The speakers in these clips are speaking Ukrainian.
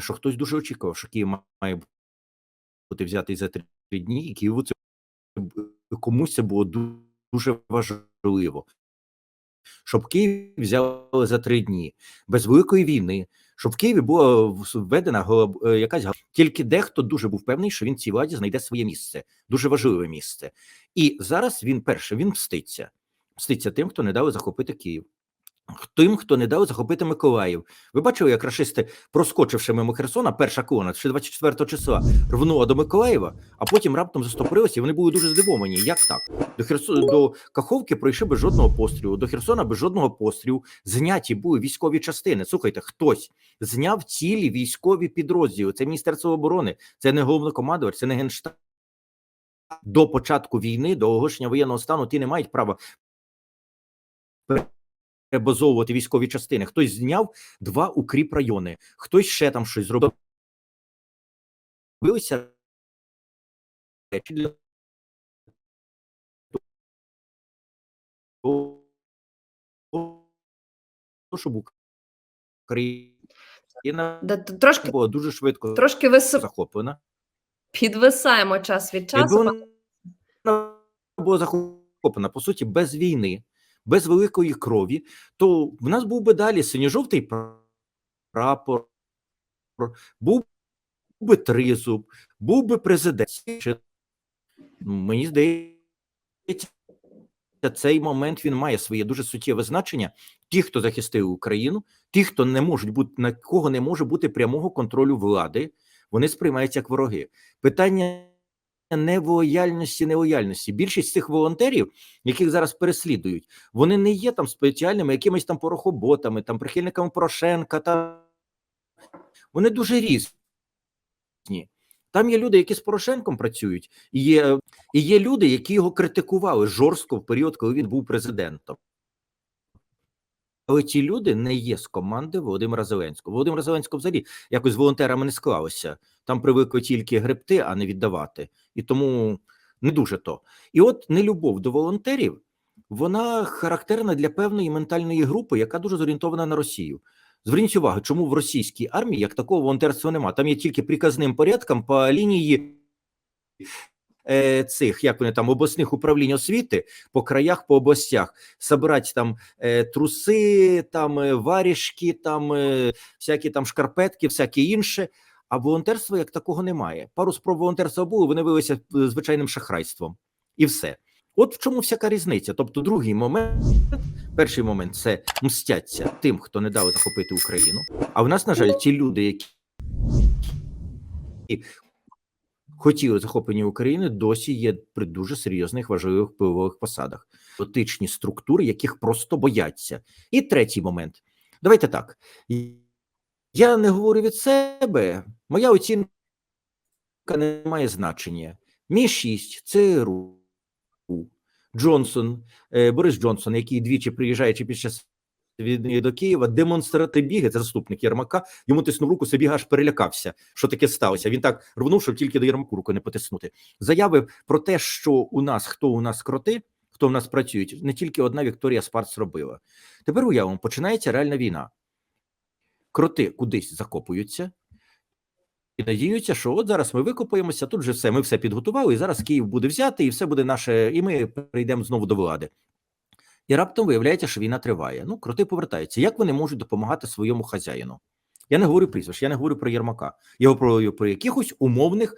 що хтось дуже очікував, що Київ має бути взятий за три дні, і Києву це комусь це було дуже важливо. Щоб Київ взяли за три дні без великої війни, щоб в Києві була введена е, якась тільки дехто дуже був певний, що він цій владі знайде своє місце, дуже важливе місце. І зараз він перше він мститься. Мститься тим, хто не дали захопити Київ. Тим, хто не дали захопити Миколаїв. Ви бачили, як рашисти, проскочивши мимо Херсона, перша колона ще 24 числа рвнула до Миколаєва, а потім раптом застопорилася, і вони були дуже здивовані. Як так? До Херсо... до Каховки пройшли без жодного пострілу, до Херсона без жодного пострілу. Зняті були військові частини. Слухайте, хтось зняв цілі військові підрозділи. Це Міністерство оборони, це не головнокомандувач, це не генштаб. До початку війни, до оголошення воєнного стану, ті не мають права перебазовувати військові частини. Хтось зняв два укріп райони, хтось ще там щось зробив. Робилися речі для того, щоб Україна Да, трошки, була дуже швидко трошки вис... захоплена. підвисаємо час від часу. Вона була захоплена, по суті, без війни, без великої крові, то в нас був би далі синьо-жовтий прапор, був би тризуб, був би президент. Мені здається, цей момент він має своє дуже суттєве значення. Ті, хто захистив Україну, ті, хто не можуть бути на кого не може бути прямого контролю влади, вони сприймаються як вороги. Питання не в лояльності, не. Більшість цих волонтерів, яких зараз переслідують, вони не є там спеціальними якимись там порохоботами, там прихильниками Порошенка. Та вони дуже різні. Там є люди, які з Порошенком працюють, і є, і є люди, які його критикували жорстко в період, коли він був президентом. Але ті люди не є з команди Володимира Зеленського. Володимира Зеленського взагалі якось з волонтерами не склалося. Там привикли тільки гребти, а не віддавати. І тому не дуже то. І от нелюбов до волонтерів, вона характерна для певної ментальної групи, яка дуже зорієнтована на Росію. Зверніть увагу, чому в російській армії як такого волонтерства немає. Там є тільки приказним порядком по лінії е, цих, як вони там, обласних управлінь освіти по краях, по областях, собирати там е, труси, там е, варішки, там всякі там шкарпетки, всяке інше. А волонтерства як такого немає. Пару спроб волонтерства було, вони виявилися е, звичайним шахрайством, і все. От в чому всяка різниця. Тобто, другий момент, перший момент це мстяться тим, хто не дав захопити Україну. А в нас, на жаль, ті люди, які хотіли захоплення України, досі є при дуже серйозних важливих впливових посадах, політичні структури, яких просто бояться. І третій момент. Давайте так. Я не говорю від себе, моя оцінка не має значення. Мі 6 ЦРУ, Джонсон, е, Борис Джонсон, який двічі приїжджаючи під час війни до Києва, демонстратив біги, це заступник Єрмака, йому тиснув руку, собі аж перелякався, що таке сталося. Він так рвнув, щоб тільки до Єрмаку руку не потиснути. Заяви про те, що у нас хто у нас кроти, хто в нас працюють, не тільки одна Вікторія Спарц робила. Тепер уявимо, починається реальна війна. Кроти кудись закопуються і надіються, що от зараз ми викопаємося, тут же все, ми все підготували, і зараз Київ буде взяти, і все буде наше, і ми прийдемо знову до влади. І раптом виявляється, що війна триває. Ну, кроти повертаються. Як вони можуть допомагати своєму хазяїну? Я не говорю прізвищ, я не говорю про Єрмака. Я говорю про якихось умовних,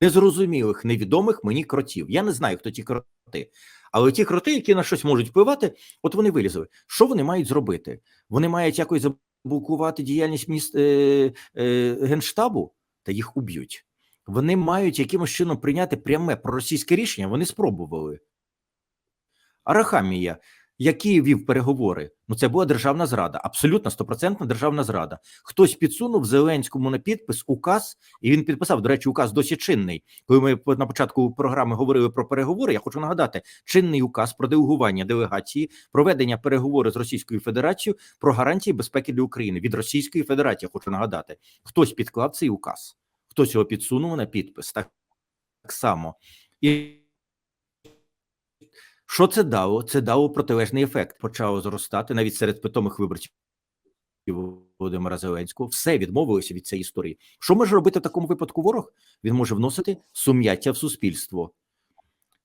незрозумілих, невідомих мені кротів. Я не знаю, хто ті кроти. Але ті кроти, які на щось можуть впливати, от вони вилізли. Що вони мають зробити? Вони мають якось заблокувати діяльність міст е, е, генштабу, та їх уб'ють. Вони мають якимось чином прийняти пряме проросійське рішення. Вони спробували. Арахамія, який вів переговори, ну це була державна зрада, абсолютно стопроцентна державна зрада. Хтось підсунув Зеленському на підпис указ, і він підписав. До речі, указ досі чинний. Коли ми на початку програми говорили про переговори, я хочу нагадати: чинний указ про делегування делегації, проведення переговорів з Російською Федерацією про гарантії безпеки для України від Російської Федерації. Я Хочу нагадати, хтось підклав цей указ, хтось його підсунув на підпис. Так, так само і. Що це дало? Це дало протилежний ефект. Почало зростати навіть серед питомих виборців Володимира Зеленського, все відмовилося від цієї історії. Що може робити в такому випадку ворог? Він може вносити сум'яття в суспільство,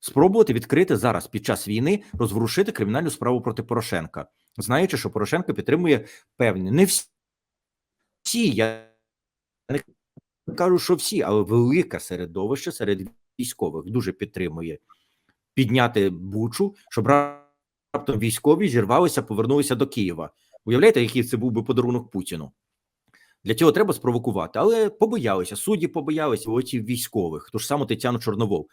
спробувати відкрити зараз під час війни розворушити кримінальну справу проти Порошенка, знаючи, що Порошенко підтримує певні не всі. Я не кажу, що всі, але велике середовище серед військових дуже підтримує підняти бучу, щоб раптом військові зірвалися, повернулися до Києва. Уявляєте, який це був би подарунок Путіну? Для цього треба спровокувати, але побоялися. Судді побоялися оці військових, ту ж саму Тетяну Чорновол.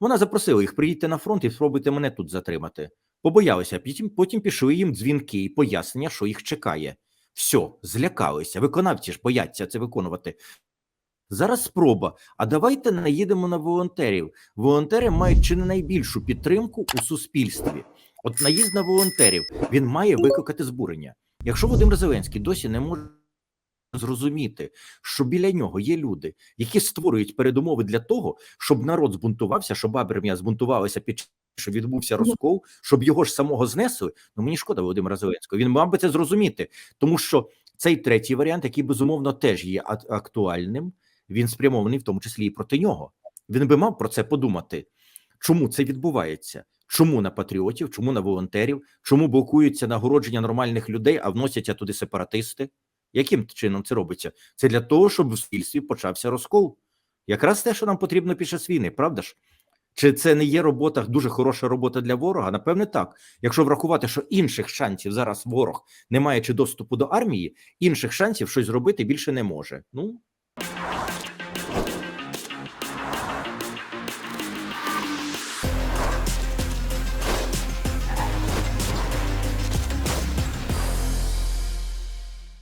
Вона запросила їх: приїдьте на фронт і спробуйте мене тут затримати. Побоялися, потім, потім пішли їм дзвінки і пояснення, що їх чекає. Все, злякалися. Виконавці ж бояться це виконувати. Зараз спроба. А давайте наїдемо на волонтерів. Волонтери мають чи не найбільшу підтримку у суспільстві. От наїзд на волонтерів він має викликати збурення. Якщо Володимир Зеленський досі не може зрозуміти, що біля нього є люди, які створюють передумови для того, щоб народ збунтувався, щоб армія збунтувалася під що відбувся розкол, щоб його ж самого знесли. Ну мені шкода Володимира Зеленського. Він мав би це зрозуміти, тому що цей третій варіант, який безумовно теж є актуальним, він спрямований в тому числі і проти нього. Він би мав про це подумати. Чому це відбувається? Чому на патріотів, чому на волонтерів, чому блокуються нагородження нормальних людей, а вносяться туди сепаратисти? Яким чином це робиться? Це для того, щоб в суспільстві почався розкол. Якраз те, що нам потрібно під час війни, правда ж? Чи це не є робота, дуже хороша робота для ворога? Напевне, так. Якщо врахувати, що інших шансів зараз ворог, не маючи доступу до армії, інших шансів щось зробити більше не може. Ну